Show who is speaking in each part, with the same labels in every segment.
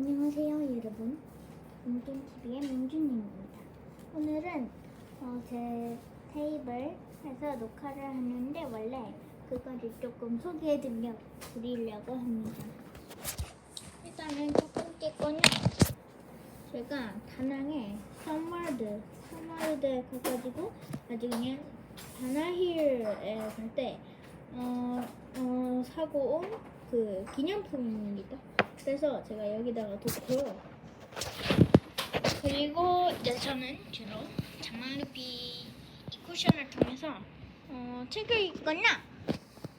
Speaker 1: 안녕하세요 여러분. 민준TV의 민준입니다. 오늘은 어, 제 테이블에서 녹화를 하는데 원래 그거를 조금 소개해드려 드리려고 합니다. 일단은 첫 번째 거는 제가 다낭에 썸월드 썸월드에 가가지고 그냥 다나힐에 갈때 어, 어, 사고 온 그 기념품입니다. 그래서 제가 여기다가 놓고요. 그리고 이제 저는 주로 장만루비 이 쿠션을 통해서 어, 책을 읽거나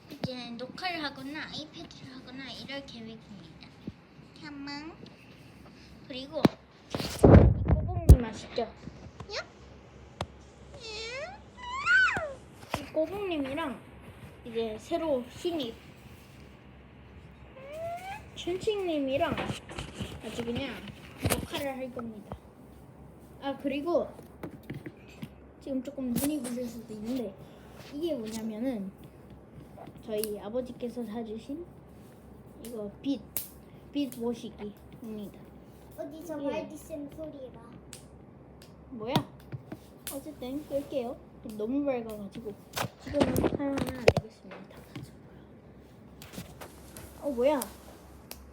Speaker 1: 이제 녹화를 하거나 아이패드를 하거나 이럴 계획입니다. 한번 그리고 이 꼬북님 아시죠? 이 꼬북님이랑 이제 새로 신입 춘칭님이랑 아주 그냥 녹화를 할 겁니다. 아 그리고 지금 조금 눈이 부실 수도 있는데 이게 뭐냐면은 저희 아버지께서 사주신 이거 빛, 빛 모시기입니다.
Speaker 2: 어디서
Speaker 1: 예.
Speaker 2: 말디슨 소리가
Speaker 1: 뭐야? 어쨌든 끌게요. 너무 밝아가지고 지금은 사용은 안 되겠습니다. 어 뭐야?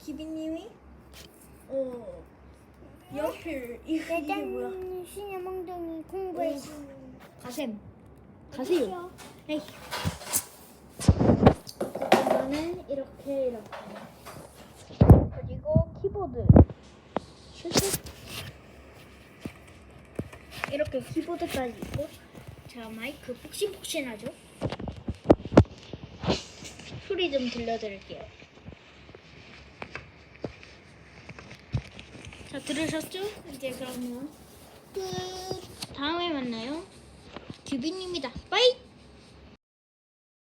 Speaker 1: 기비님이 어 연필 이거 이게 뭐야?
Speaker 2: 짜잔 신의 몽둥이 공부해주는
Speaker 1: 가셈 가세요. 에이. 이거는 이렇게 이렇게 그리고 키보드 슈슈 이렇게 키보드까지 있고 자 마이크 폭신폭신하죠? 소리 좀 들려드릴게요. 자 들으셨죠? 이제 그러면 끝. 다음에 만나요. 규빈입니다. 빠이.